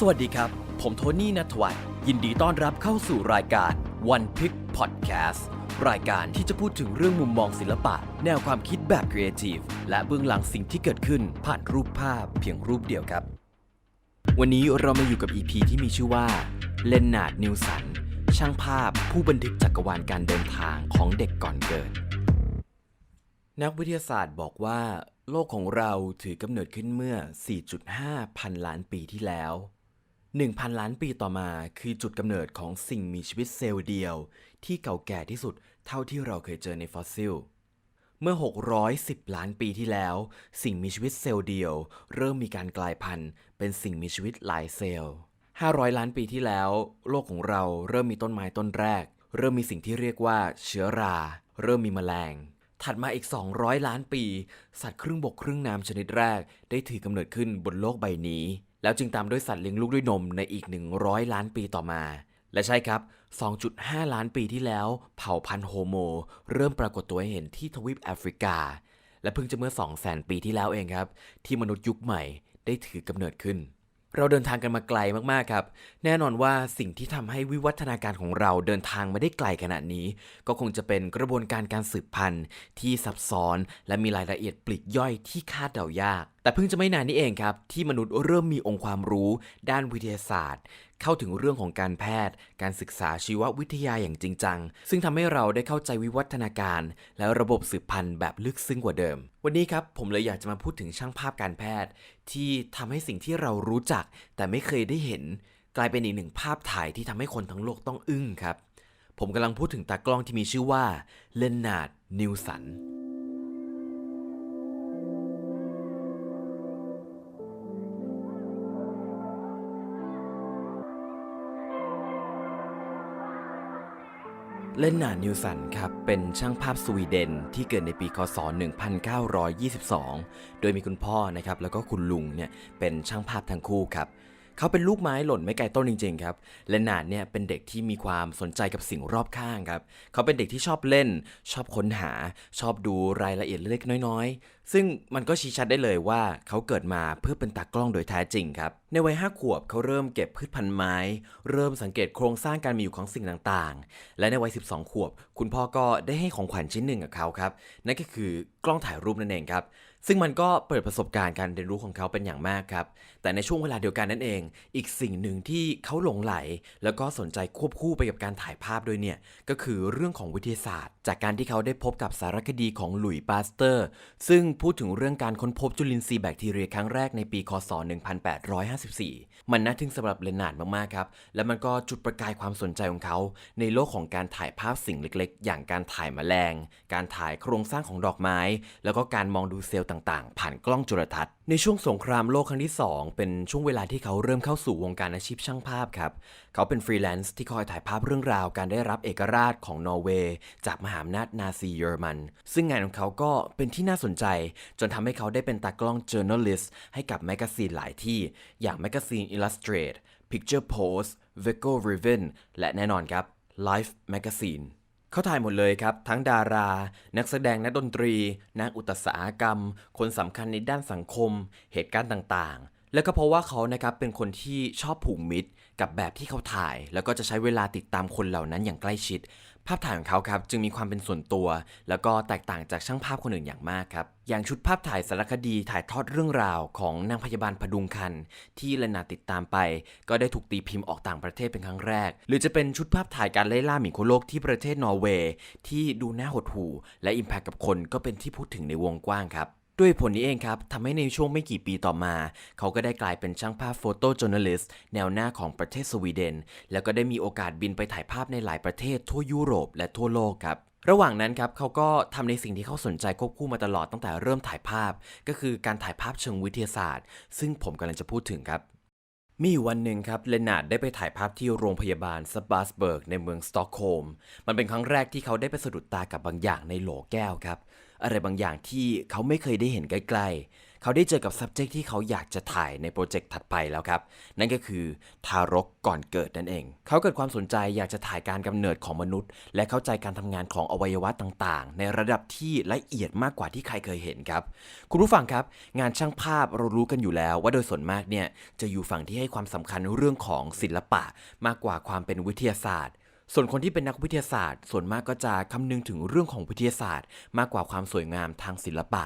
สวัสดีครับ ผมโทนี่นัทวัฒน์ยินดีต้อนรับเข้าสู่รายการ One Pick Podcast รายการที่จะพูดถึงเรื่องมุมมองศิลปะ แนวความคิดแบบครีเอทีฟและเบื้องหลังสิ่งที่เกิดขึ้นผ่านรูปภาพเพียงรูปเดียวครับ วันนี้เรามาอยู่กับ EP ที่มีชื่อว่าเลนนาร์ดนิวสันช่างภาพผู้บันทึกจักรวาลการเดินทางของเด็กก่อนเกิด นักวิทยาศาสตร์บอกว่า โลกของเราถือกำเนิดขึ้นเมื่อ 4.5 พันล้านปีที่แล้ว 1,000 ล้านปีต่อมาคือจุดกำเนิดของสิ่งมีชีวิตเซลล์เดียว ที่เก่าแก่ที่สุดเท่าที่เราเคยเจอในฟอสซิล เมื่อ 610 ล้านปีที่แล้ว สิ่งมีชีวิตเซลล์เดียว เริ่มมีการกลายพันธุ์เป็นสิ่งมีชีวิตหลายเซลล์ 500 ล้านปีที่แล้ว โลกของเราเริ่มมีต้นไม้ต้นแรก เริ่มมีสิ่งที่เรียกว่าเชื้อรา เริ่มมีแมลง ถัดมาอีก 200 ล้านปี สัตว์ครึ่งบกครึ่งน้ำชนิดแรก ได้ถือกำเนิดขึ้นบนโลกใบนี้แล้วจึงตามด้วยสัตว์เลี้ยงลูกด้วยนมในอีก 100 ล้านปีต่อมา และใช่ครับ 2.5 ล้านปีที่แล้ว เผ่าพันธุ์โฮโม เริ่มปรากฏตัวให้เห็นที่ทวีปแอฟริกา และเพิ่งจะเมื่อ 200,000 ปีที่แล้วเองครับ ที่มนุษย์ยุคใหม่ได้ถือกำเนิดขึ้น เราเดินทางกันมาไกลมากๆครับ แน่นอนว่าสิ่งที่ทำให้วิวัฒนาการของเราเดินทางมาได้ไกลขนาดนี้ ก็คงจะเป็นกระบวนการการสืบพันธุ์ที่ซับซ้อน และมีรายละเอียดปลีกย่อยที่คาดเดายาก แต่เพิ่งจะไม่นานนี้เองครับ ที่มนุษย์เริ่มมีองค์ความรู้ ด้านวิทยาศาสตร์ เข้าถึงเรื่องของการแพทย์ การศึกษาชีววิทยาอย่างจริงจัง ซึ่งทำให้เราได้เข้าใจวิวัฒนาการ และระบบสืบพันธุ์แบบลึกซึ้งกว่าเดิม วันนี้ครับผมเลยอยากจะมาพูดถึงช่างภาพการแพทย์ ที่ทำให้สิ่งที่เรารู้จัก แต่ไม่เคยได้เห็น กลายเป็นอีกหนึ่งภาพถ่ายที่ทำให้คนทั้งโลกต้องอึ้งครับผมกำลังพูดถึงตากล้องที่มีชื่อว่าเลนนาร์ดนิวสัน เลนนานิวสันครับ เป็นช่างภาพสวีเดนที่เกิดในปีคศ 1922 โดยมีคุณพ่อนะครับแล้วก็คุณลุงเนี่ยเป็นช่างภาพทั้งคู่ครับ เขาเป็นลูกไม้หล่นไม่ไกลต้นจริงๆครับเลนนาดเนี่ยเป็นเด็กที่มีความสนใจกับสิ่งรอบข้างครับ เขาเป็นเด็กที่ชอบเล่น ชอบค้นหา ชอบดูรายละเอียดเล็กๆน้อยๆ ซึ่งมันก็ชี้ชัดได้เลยว่าเขาเกิดมาเพื่อเป็นตากล้องโดยแท้จริงครับ ในวัยห้าขวบเขาเริ่มเก็บพืชพันธุ์ไม้ เริ่มสังเกตโครงสร้างการมีอยู่ของสิ่งต่างๆ และในวัย 12 ขวบ คุณพ่อก็ได้ให้ของขวัญชิ้นหนึ่งกับเขาครับ นั่นก็คือกล้องถ่ายรูปนั่นเองครับ ซึ่งมันก็เปิดประสบการณ์การเรียนรู้ของเขาเป็นอย่างมากครับ แต่ในช่วงเวลาเดียวกันนั่นเอง อีกสิ่งหนึ่งที่เขาหลงไหล แล้วก็สนใจควบคู่ไปกับการถ่ายภาพด้วยเนี่ย ก็คือเรื่องของวิทยาศาสตร์ จากการที่เขาได้พบกับสารคดีของหลุยส์ปาสเตอร์ ซึ่งพูดถึงเรื่องการค้นพบจุลินทรีย์แบคทีเรียครั้งแรกในปี คศ 1854 มันน่าทึ่งสำหรับเลนาร์ดมากๆครับและมันก็จุดประกายความสนใจของเขา ในโลกของการถ่ายภาพสิ่งเล็กๆ อย่างการถ่ายแมลง การถ่ายโครงสร้างของดอกไม้ แล้วก็การมองดูเซลล์ต่างๆ ผ่านกล้องจุลทรรศน์ในช่วงสงครามโลกครั้งที่ 2 เป็นช่วงเวลาที่เขาเริ่มเข้าสู่วงการอาชีพช่างภาพครับ เขาเป็นฟรีแลนซ์ที่คอยถ่ายภาพเรื่องราวการได้รับเอกราชของนอร์เวย์จากมหาอำนาจนาซีเยอรมัน ซึ่งงานของเขาก็เป็นที่น่าสนใจ จนทำให้เขาได้เป็นตากล้อง journalist ให้กับแมกกาซีนหลายที่ อย่างแมกกาซีน Illustrate Picture Post v e g o Riven และแน่นอนครับ Life Magazine เขาถ่ายหมดเลยครับ ทั้งดารา นักแสดงนักดนตรี นักอุตสาหกรรม คนสำคัญในด้านสังคม เหตุการณ์ต่างๆ แล้วก็เพราะว่าเขานะครับเป็นคนที่ชอบผูกมิตร กับแบบที่เขาถ่าย แล้วก็จะใช้เวลาติดตามคนเหล่านั้นอย่างใกล้ชิด ภาพถ่ายของเขาครับจึงมีความเป็นส่วนตัว แล้วก็แตกต่างจากช่างภาพคนอื่นอย่างมากครับอย่างชุดภาพถ่ายสารคดีถ่ายทอดเรื่องราวของนางพยาบาลพดุงคัน ที่เลนาติดตามไป ก็ได้ถูกตีพิมพ์ออกต่างประเทศเป็นครั้งแรก หรือจะเป็นชุดภาพถ่ายการไล่ล่าหมีโคโลกที่ประเทศนอร์เวย์ที่ดูน่าหดหู่และอิมแพคกับคนก็เป็นที่พูดถึงในวงกว้างครับ ด้วยผลนี้เองครับทำให้ในช่วงไม่กี่ปีต่อมา เขาก็ได้กลายเป็นช่างภาพโฟโต้จ o ร์นลิสต์แนวหน้าของประเทศสวีเดน แล้วก็ได้มีโอกาสบินไปถ่ายภาพในหลายประเทศทั่วยุโรปและทั่วโลกครับระหว่างนั้นครับเขาก็ทำในสิ่งที่เขาสนใจควบคู่มาตลอดตั้งแต่เริ่มถ่ายภาพ ก็คือการถ่ายภาพเชิงวิทยาศาสตร์ ซึ่งผมกำลังจะพูดถึงครับ มีวันหนึ่งครับเลนาร์ดได้ไปถ่ายภาพที่โรงพยาบาลสบาสเบิร์กในเมืองสตอกโฮล์มมันเป็นครั้งแรกที่เขาได้ไปสะดุดตากับบางอย่างในโหลแก้วครับ อะไรบางอย่างที่เขาไม่เคยได้เห็นใกล้ๆ เขาได้เจอกับ subject ที่เขาอยากจะถ่ายในโปรเจกต์ถัดไปแล้วครับ นั่นก็คือทารกก่อนเกิดนั่นเอง เขาเกิดความสนใจอยากจะถ่ายการกำเนิดของมนุษย์ และเข้าใจการทำงานของอวัยวะต่างๆ ในระดับที่ละเอียดมากกว่าที่ใครเคยเห็นครับ คุณผู้ฟังครับ งานช่างภาพเรารู้กันอยู่แล้ว ว่าโดยส่วนมากเนี่ยจะอยู่ฝั่งที่ให้ความสำคัญเรื่องของศิลปะมากกว่าความเป็นวิทยาศาสตร์ ส่วนคนที่เป็นนักวิทยาศาสตร์ ส่วนมากก็จะคำนึงถึงเรื่องของวิทยาศาสตร์ มากกว่าความสวยงามทางศิลปะ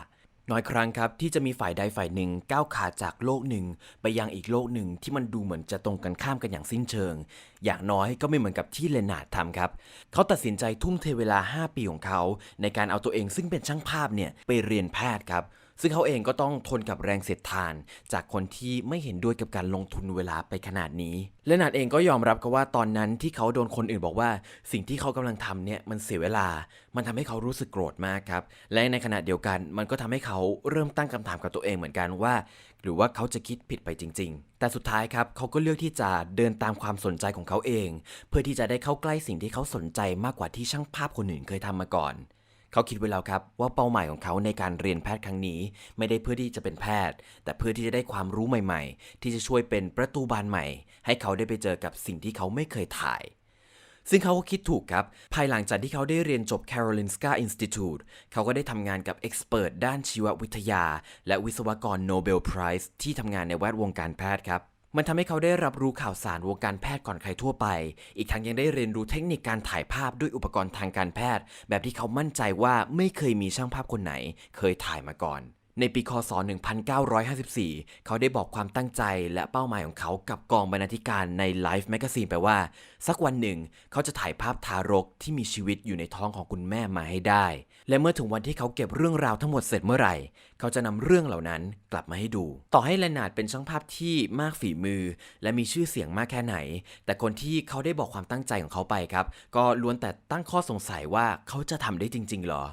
น้อยครั้งครับที่จะมีฝ่ายใดฝ่ายหนึ่งก้าวขาจากโลกหนึ่ง ไปยังอีกโลกหนึ่งที่มันดูเหมือนจะตรงกันข้ามกันอย่างสิ้นเชิง อย่างน้อยก็ไม่เหมือนกับที่เลนาร์ดทำครับเขาตัดสินใจทุ่มเทเวลา 5 ปีของเขา ในการเอาตัวเองซึ่งเป็นช่างภาพเนี่ยไปเรียนแพทย์ครับ ซึ่งเขาเองก็ต้องทนกับแรงเสียดทาน จากคนที่ไม่เห็นด้วยกับการลงทุนเวลาไปขนาดนี้ และนาดเองก็ยอมรับกับว่าตอนนั้นที่เขาโดนคนอื่นบอกว่า สิ่งที่เขากำลังทำเนี่ยมันเสียเวลา มันทำให้เขารู้สึกโกรธมากครับ และในขณะเดียวกันมันก็ทำให้เขาเริ่มตั้งคำถามกับตัวเองเหมือนกันว่า หรือว่าเขาจะคิดผิดไปจริง ๆ แต่สุดท้ายครับเขาก็เลือกที่จะเดินตามความสนใจของเขาเอง เพื่อที่จะได้เข้าใกล้สิ่งที่เขาสนใจมากกว่าที่ช่างภาพคนอื่นเคยทำมาก่อน เขาคิดไว้แล้วครับว่าเป้าหมายของเขาในการเรียนแพทย์ครั้งนี้ ไม่ได้เพื่อที่จะเป็นแพทย์ แต่เพื่อที่จะได้ความรู้ใหม่ๆ ที่จะช่วยเป็นประตูบานใหม่ ให้เขาได้ไปเจอกับสิ่งที่เขาไม่เคยถ่าย ซึ่งเขาก็คิดถูกครับ ภายหลังจากที่เขาได้เรียนจบ Karolinska Institute เขาก็ได้ทำงานกับเอ็กซ์เพรสด้านชีววิทยา และวิศวกรโนเบลไพรส์ที่ทำงานในแวดวงการแพทย์ครับ มันทำให้เขาได้รับรู้ข่าวสารวงการแพทย์ก่อนใครทั่วไป อีกทั้งยังได้เรียนรู้เทคนิคการถ่ายภาพด้วยอุปกรณ์ทางการแพทย์ แบบที่เขามั่นใจว่าไม่เคยมีช่างภาพคนไหน เคยถ่ายมาก่อน ในปีคศ 1954 เขาได้บอกความตั้งใจและเป้าหมายของเขากับกองบรรณาธิการใน Life Magazine ไปว่า สักวันหนึ่งเขาจะถ่ายภาพทารกที่มีชีวิตอยู่ในท้องของคุณแม่มาให้ได้ และเมื่อถึงวันที่เขาเก็บเรื่องราวทั้งหมดเสร็จเมื่อไหร่ เขาจะนำเรื่องเหล่านั้นกลับมาให้ดู ต่อให้เลนาดเป็นช่างภาพที่มากฝีมือ และมีชื่อเสียงมากแค่ไหน แต่คนที่เขาได้บอกความตั้งใจของเขาไปครับ ก็ล้วนแต่ตั้งข้อสงสัยว่าเขาจะทำได้จริงๆหรอ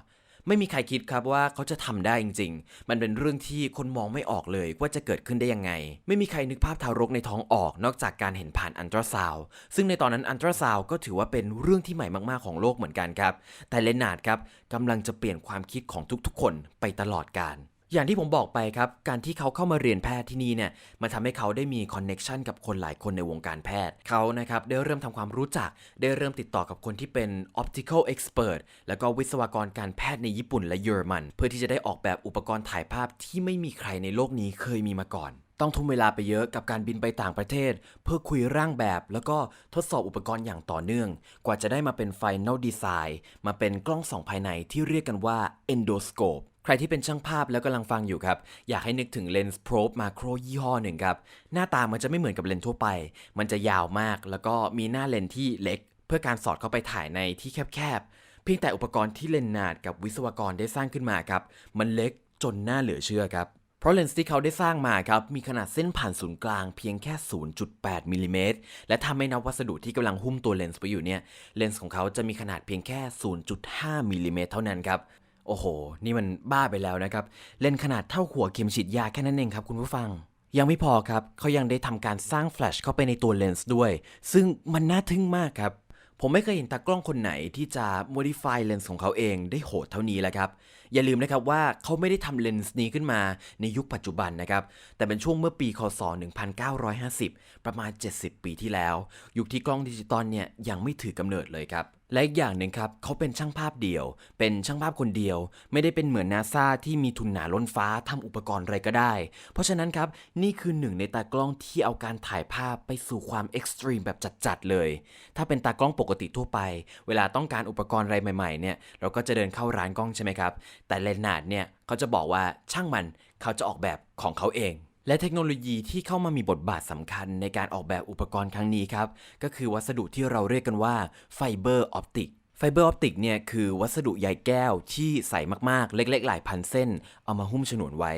ไม่มีใครคิดครับว่าเขาจะทำได้จริงๆ มันเป็นเรื่องที่คนมองไม่ออกเลยว่าจะเกิดขึ้นได้ยังไง ไม่มีใครนึกภาพทารกในท้องออกนอกจากการเห็นผ่านอันตราซาวซึ่งในตอนนั้นอันตราซาวก็ถือว่าเป็นเรื่องที่ใหม่มากๆของโลกเหมือนกันครับ แต่เลนาร์ดครับกำลังจะเปลี่ยนความคิดของทุกๆ คนไปตลอดกาล อย่างที่ผมบอกไปครับ การที่เขาเข้ามาเรียนแพทย์ที่นี่เนี่ย มันทำให้เขาได้มีคอนเน็ชันกับคนหลายคนในวงการแพทย์ เขานะครับได้เริ่มทำความรู้จัก ได้เริ่มติดต่อกับคนที่เป็น optical expert แล้วก็วิศวกรการแพทย์ในญี่ปุ่นและเยอรมัน เพื่อที่จะได้ออกแบบอุปกรณ์ถ่ายภาพที่ไม่มีใครในโลกนี้เคยมีมาก่อนต้องทุ่มเวลาไปเยอะกับการบินไปต่างประเทศ เพื่อคุยร่างแบบ แล้วก็ทดสอบอุปกรณ์อย่างต่อเนื่อง กว่าจะได้มาเป็น Final Design มาเป็นกล้องส่องภายในที่เรียกกันว่า Endoscope ใครที่เป็นช่างภาพแล้วกำลังฟังอยู่ครับ อยากให้นึกถึงเลนส์ probe macro ยี่ห้อหนึ่งครับ หน้าตามันจะไม่เหมือนกับเลนส์ทั่วไป มันจะยาวมาก แล้วก็มีหน้าเลนส์ที่เล็ก เพื่อการสอดเข้าไปถ่ายในที่แคบๆ เพียงแต่อุปกรณ์ที่เลนนาร์ดกับวิศวกรได้สร้างขึ้นมาครับ มันเล็กจนน่าเหลือเชื่อครับเพราะเลนส์ที่เขาได้สร้างมาครับ มีขนาดเส้นผ่านศูนย์กลางเพียงแค่ 0.8มิลลิเมตรและถ้าไม่นับวัสดุที่กำลังหุ้มตัวเลนส์ไปอยู่เนี่ย เลนส์ของเขาจะมีขนาดเพียงแค่ 0.5มิลลิเมตรเท่านั้นครับ โอ้โห นี่มันบ้าไปแล้วนะครับ เล่นขนาดเท่าหัวเข็มฉีดยาแค่นั้นเองครับคุณผู้ฟัง ยังไม่พอครับเขายังได้ทำการสร้างแฟลชเข้าไปในตัวเลนส์ด้วย ซึ่งมันน่าทึ่งมากครับผมไม่เคยเห็นตากล้องคนไหนที่จะ modify เลนส์ของเขาเองได้โหดเท่านี้แล้วครับอย่าลืมนะครับว่าเขาไม่ได้ทำเลนส์นี้ขึ้นมาในยุคปัจจุบันนะครับ แต่เป็นช่วงเมื่อปีคศ 1950 ประมาณ 70 ปีที่แล้ว ยุคที่กล้องดิจิตอลเนี่ยยังไม่ถือกำเนิดเลยครับและอีกอย่างหนึ่งครับเขาเป็นช่างภาพเดี่ยว เป็นช่างภาพคนเดียว ไม่ได้เป็นเหมือนนาซาที่มีทุนหนาล้นฟ้าทำอุปกรณ์อะไรก็ได้ เพราะฉะนั้นครับนี่คือหนึ่งในตากล้องที่เอาการถ่ายภาพไปสู่ความเอ็กซ์ตรีมแบบจัดๆเลย ถ้าเป็นตากล้องปกติทั่วไป เวลาต้องการอุปกรณ์อะไรใหม่ๆเนี่ยเราก็จะเดินเข้าร้านกล้องใช่ไหมครับ แต่เลนนาร์ดเนี่ยเขาจะบอกว่าช่างมันเขาจะออกแบบของเขาเอง และเทคโนโลยีที่เข้ามามีบทบาทสำคัญในการออกแบบอุปกรณ์ครั้งนี้ครับ ก็คือวัสดุที่เราเรียกกันว่าไฟเบอร์ออปติกไฟเบอร์ออปติกเนี่ยคือวัสดุใยแก้วที่ใสมากๆ เล็กๆ หลายพันเส้น เอามาหุ้มฉนวนไว้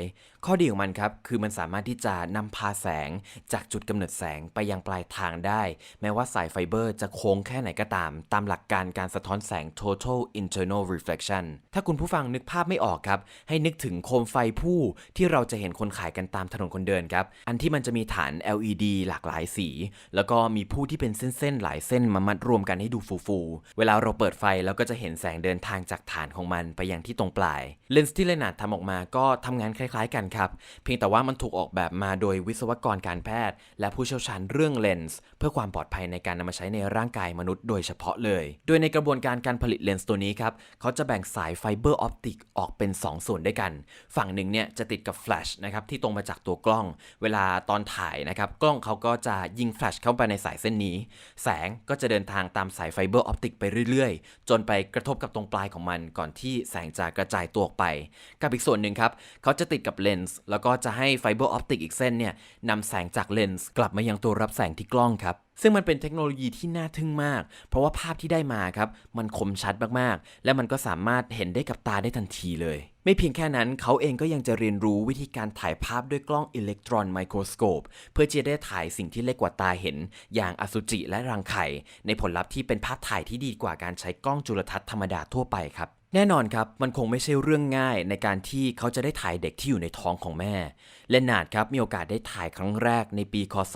ข้อดีของมันครับ คือมันสามารถที่จะนำพาแสงจากจุดกำเนิดแสงไปยังปลายทางได้ แม้ว่าสายไฟเบอร์จะโค้งแค่ไหนก็ตาม ตามหลักการการสะท้อนแสง total internal reflection ถ้าคุณผู้ฟังนึกภาพไม่ออกครับ ให้นึกถึงโคมไฟผู้ที่เราจะเห็นคนขายกันตามถนนคนเดินครับ อันที่มันจะมีฐาน LED หลากหลายสี แล้วก็มีผู้ที่เป็นเส้นๆหลายเส้นมามัดรวมกันให้ดูฟูๆ เวลาเราเปิดไฟเราก็จะเห็นแสงเดินทางจากฐานของมันไปยังที่ตรงปลาย เลนส์ที่เลนาดทำออกมาก็ทำงานคล้ายๆกันครับ เพียงแต่ว่ามันถูกออกแบบมาโดยวิศวกรการแพทย์ และผู้เชี่ยวชาญเรื่องเลนส์เพื่อความปลอดภัยในการนำมาใช้ในร่างกายมนุษย์โดยเฉพาะเลย โดยในกระบวนการการผลิตเลนส์ตัวนี้ครับเขาจะแบ่งสายไฟเบอร์ออปติกออกเป็น 2 ส่วนด้วยกัน ฝั่งหนึ่งเนี่ยจะติดกับแฟลชนะครับที่ตรงมาจากตัวกล้อง เวลาตอนถ่ายนะครับกล้องเขาก็จะยิงแฟลชเข้าไปในสายเส้นนี้ แสงก็จะเดินทางตามสายไฟเบอร์ออปติกไปเรื่อยๆ จนไปกระทบกับตรงปลายของมันก่อนที่แสงจะกระจายตัวออกไป กับอีกส่วนหนึ่งครับเขาจะติดกับเลนนส์แล้วก็จะให้ไฟเบอร์ออปติกอีกเส้นเนี่ยนำแสงจากเลนส์กลับมายังตัวรับแสงที่กล้องครับ ซึ่งมันเป็นเทคโนโลยีที่น่าทึ่งมาก เพราะว่าภาพที่ได้มาครับ มันคมชัดมากๆ และมันก็สามารถเห็นได้กับตาได้ทันทีเลย ไม่เพียงแค่นั้นเขาเองก็ยังจะเรียนรู้วิธีการถ่ายภาพด้วยกล้องอิเล็กตรอนไมโครสโคปเพื่อจะได้ถ่ายสิ่งที่เล็กกว่าตาเห็น อย่างอสุจิและรังไข่ ในผลลัพธ์ที่เป็นภาพถ่ายที่ดีกว่าการใช้กล้องจุลทรรศน์ธรรมดาทั่วไปครับ แน่นอนครับ มันคงไม่ใช่เรื่องง่ายในการที่เขาจะได้ถ่ายเด็กที่อยู่ในท้องของแม่เลนนาดครับมีโอกาสได้ถ่ายครั้งแรกในปีคศ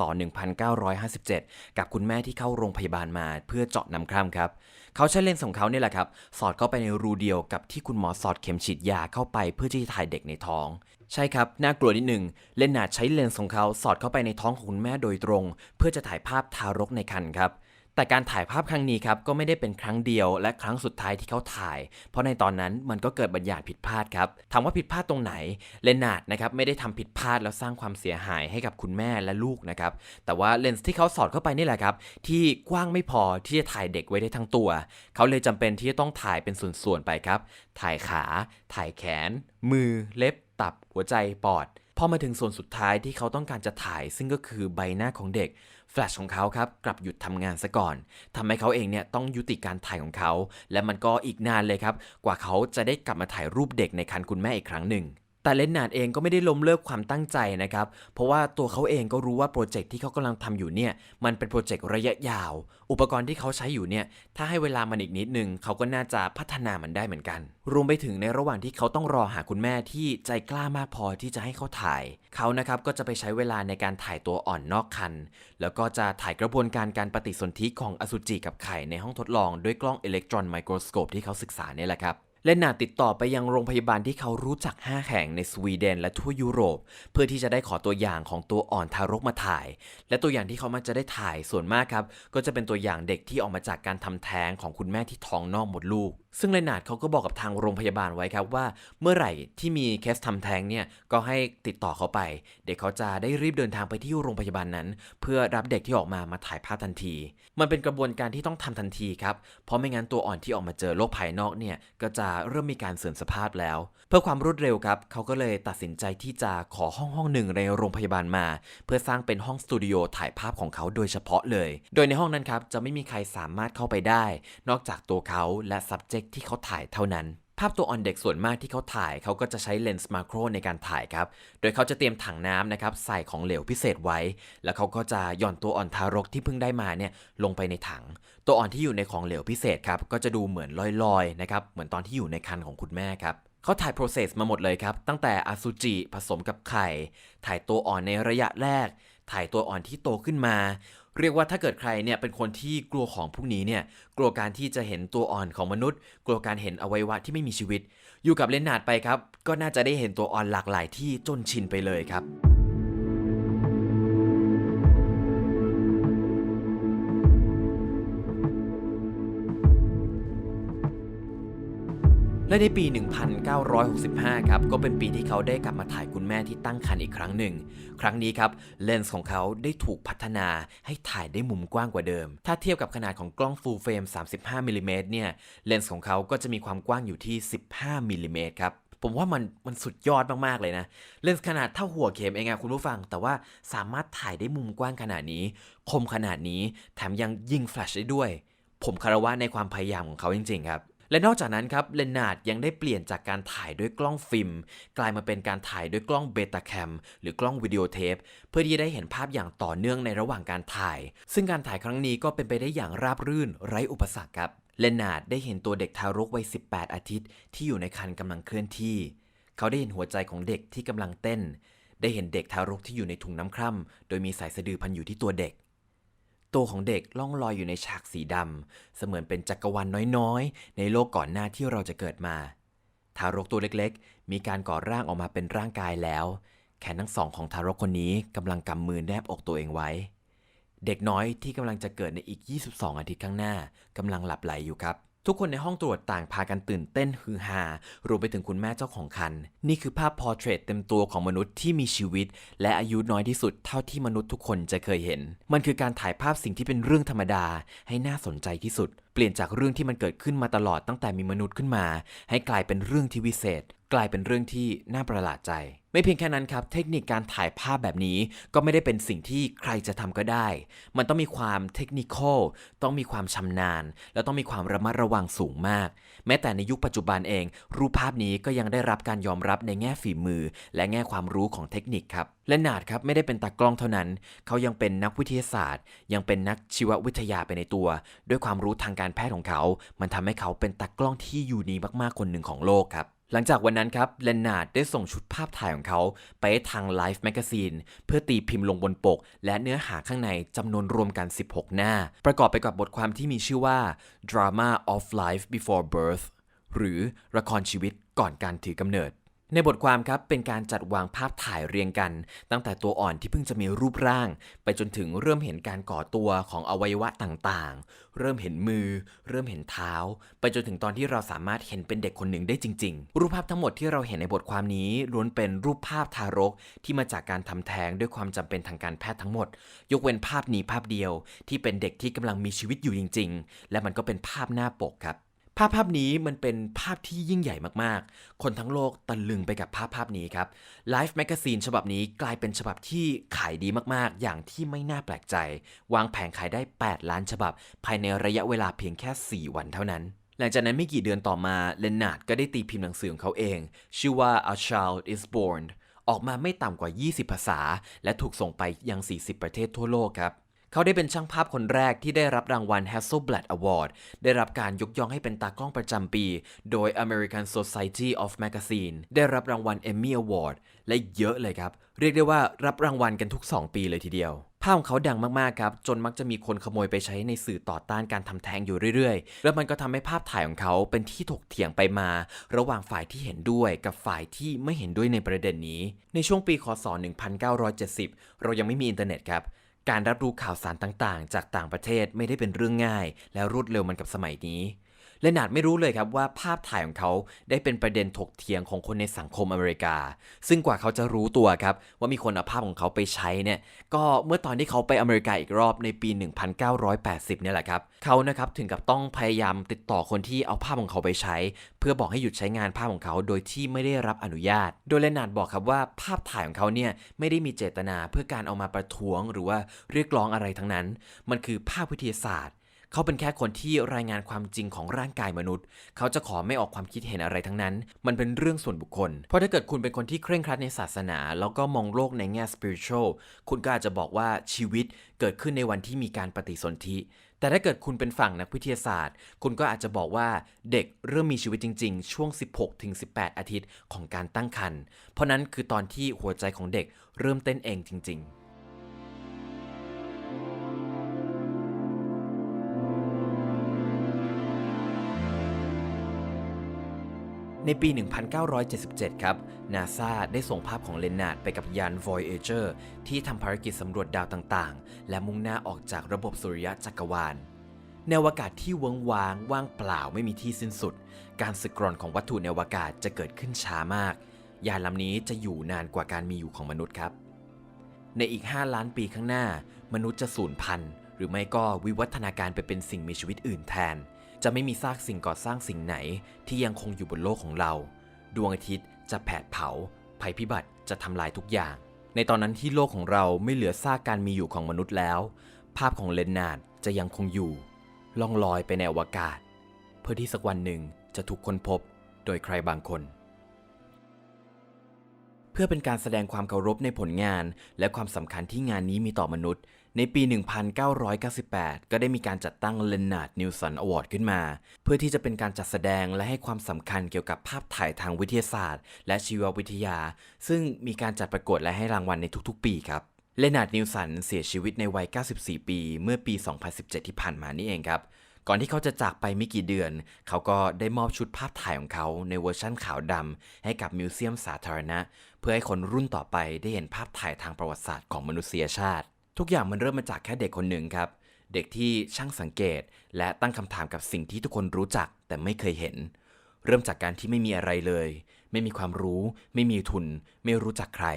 1957 กับคุณแม่ที่เข้าโรงพยาบาลมาเพื่อเจาะน้ำคร่ำครับ เขาใช้เลนส์ของเขาเนี่ยแหละครับ สอดเข้าไปในรูเดียวกับที่คุณหมอสอดเข็มฉีดยาเข้าไปเพื่อที่จะถ่ายเด็กในท้อง ใช่ครับ น่ากลัวนิดหนึ่งเลนนาดใช้เลนส์ของเขาสอดเข้าไปในท้องของคุณแม่โดยตรง เพื่อจะถ่ายภาพทารกในครรภ์ครับ แต่การถ่ายภาพครั้งนี้ครับก็ไม่ได้เป็นครั้งเดียวและครั้งสุดท้ายที่เขาถ่าย เพราะในตอนนั้นมันก็เกิดบัญญัติผิดพลาดครับถามว่าผิดพลาดตรงไหนเลนนาร์ดนะครับไม่ได้ทำผิดพลาดแล้วสร้างความเสียหายให้กับคุณแม่และลูกนะครับแต่ว่าเลนส์ที่เขาสอดเข้าไปนี่แหละครับที่กว้างไม่พอที่จะถ่ายเด็กไว้ได้ทั้งตัว เขาเลยจำเป็นที่จะต้องถ่ายเป็นส่วนๆไปครับ ถ่ายขา ถ่ายแขน มือเล็บ ตับหัวใจปอดพอมาถึงส่วนสุดท้ายที่เขาต้องการจะถ่าย ซึ่งก็คือใบหน้าของเด็ก แฟลชของเขาครับกลับหยุดทำงานซะก่อนทำให้เขาเองเนี่ยต้องยุติการถ่ายของเขา และมันก็อีกนานเลยครับ กว่าเขาจะได้กลับมาถ่ายรูปเด็กในครรภ์คุณแม่อีกครั้งหนึ่ง แต่เลนนาร์ดเองก็ไม่ได้ล้มเลิกความตั้งใจนะครับ เพราะว่าตัวเขาเองก็รู้ว่าโปรเจกต์ที่เขากำลังทำอยู่เนี่ย มันเป็นโปรเจกต์ระยะยาว อุปกรณ์ที่เขาใช้อยู่เนี่ย ถ้าให้เวลามันอีกนิดนึง เขาก็น่าจะพัฒนามันได้เหมือนกัน รวมไปถึงในระหว่างที่เขาต้องรอหาคุณแม่ที่ใจกล้ามากพอที่จะให้เขาถ่าย เขานะครับก็จะไปใช้เวลาในการถ่ายตัวอ่อนนอกคัน แล้วก็จะถ่ายกระบวนการการปฏิสนธิของอสุจิกับไข่ในห้องทดลองด้วยกล้องอิเล็กตรอนไมโครสโคปที่เขาศึกษาเนี่ยแหละครับ และนาติดต่อไปยังโรงพยาบาลที่เขารู้จัก 5 แห่งในสวีเดนและทั่วยุโรป เพื่อที่จะได้ขอตัวอย่างของตัวอ่อนทารกมาถ่าย และตัวอย่างที่เขามักจะได้ถ่ายส่วนมากครับ ก็จะเป็นตัวอย่างเด็กที่ออกมาจากการทำแท้งของคุณแม่ที่ท้องนอกหมดลูก ซึ่งเลนาดเขาก็บอกกับทางโรงพยาบาลไว้ครับว่า เมื่อไหร่ที่มีเคสทำแท้งเนี่ยก็ให้ติดต่อเขาไป เด็กเขาจะได้รีบเดินทางไปที่โรงพยาบาลนั้น เพื่อรับเด็กที่ออกมามาถ่ายภาพทันที มันเป็นกระบวนการที่ต้องทำทันทีครับเพราะไม่งั้นตัวอ่อนที่ออกมาเจอโลกภายนอกเนี่ยก็จะเริ่มมีการเสื่อมสภาพแล้ว เพื่อความรวดเร็วครับเขาก็เลยตัดสินใจที่จะขอห้องห้องหนึ่งในโรงพยาบาลมา เพื่อสร้างเป็นห้องสตูดิโอถ่ายภาพของเขาโดยเฉพาะเลย โดยในห้องนั้นครับจะไม่มีใครสามารถเข้าไปได้ นอกจากตัวเขาและ subject ที่เขาถ่ายเท่านั้น ภาพตัวอ่อนเด็กส่วนมากที่เขาถ่ายเขาก็จะใช้เลนส์มาโครในการถ่ายครับ โดยเขาจะเตรียมถังน้ำนะครับใส่ของเหลวพิเศษไว้ แล้วเขาก็จะหย่อนตัวอ่อนทารกที่เพิ่งได้มาเนี่ยลงไปในถัง ตัวอ่อนที่อยู่ในของเหลวพิเศษครับก็จะดูเหมือนลอยๆนะครับเหมือนตอนที่อยู่ในครรภ์ของคุณแม่ครับเขาถ่าย process มาหมดเลยครับ ตั้งแต่อสุจิผสมกับไข่ ถ่ายตัวอ่อนในระยะแรก ถ่ายตัวอ่อนที่โตขึ้นมา เรียกว่าถ้าเกิดใครเนี่ยเป็นคนที่กลัวของพวกนี้เนี่ยกลัวการที่จะเห็นตัวอ่อนของมนุษย์ กลัวการเห็นอวัยวะที่ไม่มีชีวิต อยู่กับเลนนาดไปครับ ก็น่าจะได้เห็นตัวอ่อนหลากหลายที่จนชินไปเลยครับ และในปี 1965 ครับ ก็เป็นปีที่เขาได้กลับมาถ่ายคุณแม่ที่ตั้งครรภ์อีกครั้งหนึ่ง ครั้งนี้ครับ เลนส์ของเขาได้ถูกพัฒนาให้ถ่ายได้มุมกว้างกว่าเดิม ถ้าเทียบกับขนาดของกล้อง full frame 35มิลลิเมตรเนี่ย เลนส์ของเขาก็จะมีความกว้างอยู่ที่ 15มิลลิเมตรครับผมว่ามันมันสุดยอดมาก ๆ เลยนะ เลนส์ขนาดเท่าหัวเข็มเองอะคุณผู้ฟัง แต่ว่าสามารถถ่ายได้มุมกว้างขนาดนี้ คมขนาดนี้ แถมยังยิงแฟลชได้ด้วย ผมคารวะในความพยายามของเขาจริง ๆ ครับ และนอกจากนั้นครับเลนนาร์ดยังได้เปลี่ยนจากการถ่ายด้วยกล้องฟิล์มกลายมาเป็นการถ่ายด้วยกล้องเบต้าแคมหรือกล้องวิดีโอเทปเพื่อที่จะได้เห็นภาพอย่างต่อเนื่องในระหว่างการถ่าย ซึ่งการถ่ายครั้งนี้ก็เป็นไปได้อย่างราบรื่นไร้อุปสรรคครับเลนนาร์ดได้เห็นตัวเด็กทารกวัย 18 อาทิตย์ ที่อยู่ในครรภ์กำลังเคลื่อนที่ เขาได้เห็นหัวใจของเด็กที่กำลังเต้น ได้เห็นเด็กทารกที่อยู่ในถุงน้ำคร่ำโดยมีสายสะดือพันอยู่ที่ตัวเด็ก ตัวของเด็กล่องลอยอยู่ในฉากสีดำ เสมือนเป็นจักรวาลน้อยๆ ในโลกก่อนหน้าที่เราจะเกิดมา ทารกตัวเล็กๆ มีการก่อร่างออกมาเป็นร่างกายแล้ว แขนทั้งสองของทารกคนนี้กำลังกำมือแนบอกตัวเองไว้ เด็กน้อยที่กำลังจะเกิดในอีก 22 อาทิตย์ข้างหน้ากำลังหลับไหลอยู่ครับ ทุกคนในห้องตรวจต่างพากันตื่นเต้นฮือฮารวมไปถึงคุณแม่เจ้าของคัน นี่คือภาพพอร์เทรตเต็มตัวของมนุษย์ที่มีชีวิต และอายุน้อยที่สุดเท่าที่มนุษย์ทุกคนจะเคยเห็น มันคือการถ่ายภาพสิ่งที่เป็นเรื่องธรรมดา ให้น่าสนใจที่สุด เปลี่ยนจากเรื่องที่มันเกิดขึ้นมาตลอดตั้งแต่มีมนุษย์ขึ้นมา ให้กลายเป็นเรื่องที่วิเศษ กลายเป็นเรื่องที่น่าประหลาดใจ ไม่เพียงแค่นั้นครับ เทคนิคการถ่ายภาพแบบนี้ก็ไม่ได้เป็นสิ่งที่ใครจะทำก็ได้ มันต้องมีความเทคนิคอลต้องมีความชำนาญ และต้องมีความระมัดระวังสูงมาก แม้แต่ในยุคปัจจุบันเอง รูปภาพนี้ก็ยังได้รับการยอมรับในแง่ฝีมือ และแง่ความรู้ของเทคนิคครับ และนาดครับไม่ได้เป็นตากล้องเท่านั้น เขายังเป็นนักวิทยาศาสตร์ ยังเป็นนักชีววิทยาไปในตัว ด้วยความรู้ทางการแพทย์ของเขา มันทำให้เขาเป็นตากล้องที่อยู่นีมากๆคนหนึ่งของโลกครับ หลังจากวันนั้นครับเลนนาร์ดได้ส่งชุดภาพถ่ายของเขา ไปให้ทางไลฟ์แมกกาซีนเพื่อตีพิมพ์ลงบนปก และเนื้อหาข้างในจำนวนรวมกัน 16 หน้า ประกอบไปกับบทความที่มีชื่อว่า Drama of Life Before Birth หรือละครชีวิตก่อนการถือกำเนิด ในบทความครับเป็นการจัดวางภาพถ่ายเรียงกัน ตั้งแต่ตัวอ่อนที่เพิ่งจะมีรูปร่าง ไปจนถึงเริ่มเห็นการก่อตัวของอวัยวะต่างๆ เริ่มเห็นมือ เริ่มเห็นเท้า ไปจนถึงตอนที่เราสามารถเห็นเป็นเด็กคนหนึ่งได้จริง ๆ รูปภาพทั้งหมดที่เราเห็นในบทความนี้ล้วนเป็นรูปภาพทารกที่มาจากการทำแท้งด้วยความจำเป็นทางการแพทย์ทั้งหมด ยกเว้นภาพนี้ภาพเดียว ที่เป็นเด็กที่กำลังมีชีวิตอยู่จริง ๆ และมันก็เป็นภาพหน้าปกครับ ภาพภาพนี้มันเป็นภาพที่ยิ่งใหญ่มากๆ คนทั้งโลกตะลึงไปกับภาพภาพนี้ครับ Life Magazine ฉบับนี้กลายเป็นฉบับที่ขายดีมากๆ อย่างที่ไม่น่าแปลกใจ วางแผงขายได้ 8 ล้านฉบับ ภายในระยะเวลาเพียงแค่ 4 วันเท่านั้น หลังจากนั้นไม่กี่เดือนต่อมาเลนนาร์ดก็ได้ตีพิมพ์หนังสือของเขาเอง ชื่อว่า A Child is Born ออกมาไม่ต่ำกว่า 20 ภาษา และถูกส่งไปยัง 40 ประเทศทั่วโลกครับ เขาได้เป็นช่างภาพคนแรกที่ได้รับรางวัล Hasselblad Award ได้รับการยกย่องให้เป็นตากล้องประจำปี โดย American Society of Magazine ได้รับรางวัล Emmy Award และเยอะเลยครับ เรียกได้ว่ารับรางวัลกันทุก 2 ปีเลยทีเดียว ภาพของเขาดังมากๆครับ จนมักจะมีคนขโมยไปใช้ในสื่อต่อต้านการทำแท้งอยู่เรื่อยๆ แล้วมันก็ทำให้ภาพถ่ายของเขาเป็นที่ถกเถียงไปมา ระหว่างฝ่ายที่เห็นด้วยกับฝ่ายที่ไม่เห็นด้วยในประเด็นนี้ ในช่วงปีคศ 1970 เรายังไม่มีอินเทอร์เน็ตครับ การรับรู้ข่าวสารต่างๆ จากต่างประเทศไม่ได้เป็นเรื่องง่าย และรวดเร็วมันกับสมัยนี้ เลนาร์ดไม่รู้เลยครับว่าภาพถ่ายของเขาได้เป็นประเด็นถกเถียงของคนในสังคมอเมริกา ซึ่งกว่าเขาจะรู้ตัวครับว่ามีคนเอาภาพของเขาไปใช้เนี่ยก็เมื่อตอนที่เขาไปอเมริกาอีกรอบในปี 1980 เนี่ยแหละครับเขานะครับถึงกับต้องพยายามติดต่อคนที่เอาภาพของเขาไปใช้ เพื่อบอกให้หยุดใช้งานภาพของเขาโดยที่ไม่ได้รับอนุญาต โดยเลนาร์ดบอกครับว่าภาพถ่ายของเขาเนี่ยไม่ได้มีเจตนาเพื่อการเอามาประท้วงหรือว่าเรียกร้องอะไรทั้งนั้น มันคือภาพวิทยาศาสตร์ เขาเป็นแค่คนที่รายงานความจริงของร่างกายมนุษย์ เขาจะขอไม่ออกความคิดเห็นอะไรทั้งนั้น มันเป็นเรื่องส่วนบุคคล เพราะถ้าเกิดคุณเป็นคนที่เคร่งครัดในศาสนา แล้วก็มองโลกในแง่ spiritual คุณก็อาจจะบอกว่าชีวิตเกิดขึ้นในวันที่มีการปฏิสนธิ แต่ถ้าเกิดคุณเป็นฝั่งนักวิทยาศาสตร์ คุณก็อาจจะบอกว่าเด็กเริ่มมีชีวิตจริง ๆ ช่วง 16-18 อาทิตย์ของการตั้งครรภ์ เพราะนั้นคือตอนที่หัวใจของเด็กเริ่มเต้นเองจริง ๆ ในปี 1977 ครับ นาซาได้ส่งภาพของเลนนาร์ดไปกับยาน Voyager ที่ทำภารกิจสำรวจดาวต่างๆ และมุ่งหน้าออกจากระบบสุริยะจักรวาลในวอวกาศที่เวิงว้างว่างเปล่าไม่มีที่สิ้นสุด การสึกกร่อนของวัตถุในอวกาศจะเกิดขึ้นช้ามาก ยานลำนี้จะอยู่นานกว่าการมีอยู่ของมนุษย์ครับ ในอีก 5 ล้านปีข้างหน้า มนุษย์จะสูญพันธุ์หรือไม่ก็วิวัฒนาการไปเป็นสิ่งมีชีวิตอื่นแทน จะไม่มีซากสิ่งก่อสร้างสิ่งไหนที่ยังคงอยู่บนโลกของเรา ดวงอาทิตย์จะแผดเผา ภัยพิบัติจะทำลายทุกอย่าง ในตอนนั้นที่โลกของเราไม่เหลือซากการมีอยู่ของมนุษย์แล้ว ภาพของเลนนาร์ดจะยังคงอยู่ ล่องลอยไปในอวกาศ เพื่อที่สักวันหนึ่งจะถูกค้นพบโดยใครบางคน เพื่อเป็นการแสดงความเคารพในผลงานและความสำคัญที่งานนี้มีต่อมนุษย์ ในปี 1998 ก็ได้มีการจัดตั้ง Leonard Nilsson Award ขึ้นมา เพื่อที่จะเป็นการจัดแสดงและให้ความสำคัญเกี่ยวกับภาพถ่ายทางวิทยาศาสตร์ และชีววิทยา ซึ่งมีการจัดประกวดและให้รางวัลในทุกๆ ปีครับเลนาร์ดนิวสันเสียชีวิตในวัย 94 ปี เมื่อปี 2017 ที่ผ่านมานี่เองครับ ก่อนที่เขาจะจากไปไม่กี่เดือน เขาก็ได้มอบชุดภาพถ่ายของเขาในเวอร์ชั่นขาวดำให้กับมิวเซียมสาธารณะ เพื่อให้คนรุ่นต่อไปได้เห็นภาพถ่ายทางประวัติศาสตร์ของมนุษยชาติ ทุกอย่างมันเริ่มมาจากแค่เด็กคนหนึ่งครับ เด็กที่ช่างสังเกต และตั้งคำถามกับสิ่งที่ทุกคนรู้จักแต่ไม่เคยเห็น เริ่มจากการที่ไม่มีอะไรเลย ไม่มีความรู้ ไม่มีทุน ไม่รู้จักใคร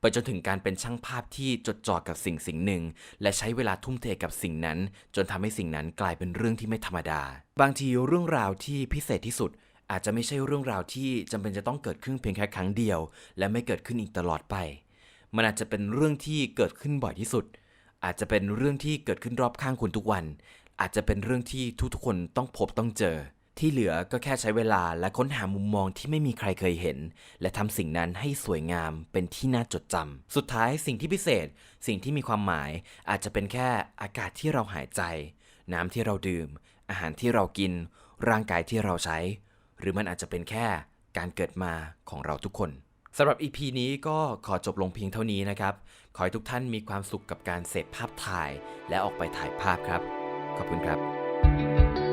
ไปจนถึงการเป็นช่างภาพที่จดจ่อกับสิ่งสิ่งหนึ่ง และใช้เวลาทุ่มเทกับสิ่งนั้น จนทำให้สิ่งนั้นกลายเป็นเรื่องที่ไม่ธรรมดา บางทีเรื่องราวที่พิเศษที่สุดอาจจะไม่ใช่เรื่องราวที่จำเป็นจะต้องเกิดขึ้นเพียงแค่ครั้งเดียว และไม่เกิดขึ้นอีกตลอดไป มันอาจจะเป็นเรื่องที่เกิดขึ้นบ่อยที่สุด อาจจะเป็นเรื่องที่เกิดขึ้นรอบข้างคุณทุกวัน อาจจะเป็นเรื่องที่ทุกๆคนต้องพบต้องเจอ ที่เหลือก็แค่ใช้เวลาและค้นหามุมมองที่ไม่มีใครเคยเห็น และทำสิ่งนั้นให้สวยงามเป็นที่น่าจดจำสุดท้ายสิ่งที่พิเศษ สิ่งที่มีความหมาย อาจจะเป็นแค่อากาศที่เราหายใจ น้ำที่เราดื่ม อาหารที่เรากิน ร่างกายที่เราใช้ หรือมันอาจจะเป็นแค่การเกิดมาของเราทุกคน สำหรับ EP นี้ก็ขอจบลงเพียงเท่านี้นะครับ ขอให้ทุกท่านมีความสุขกับการเสพภาพถ่าย และออกไปถ่ายภาพครับ ขอบคุณครับ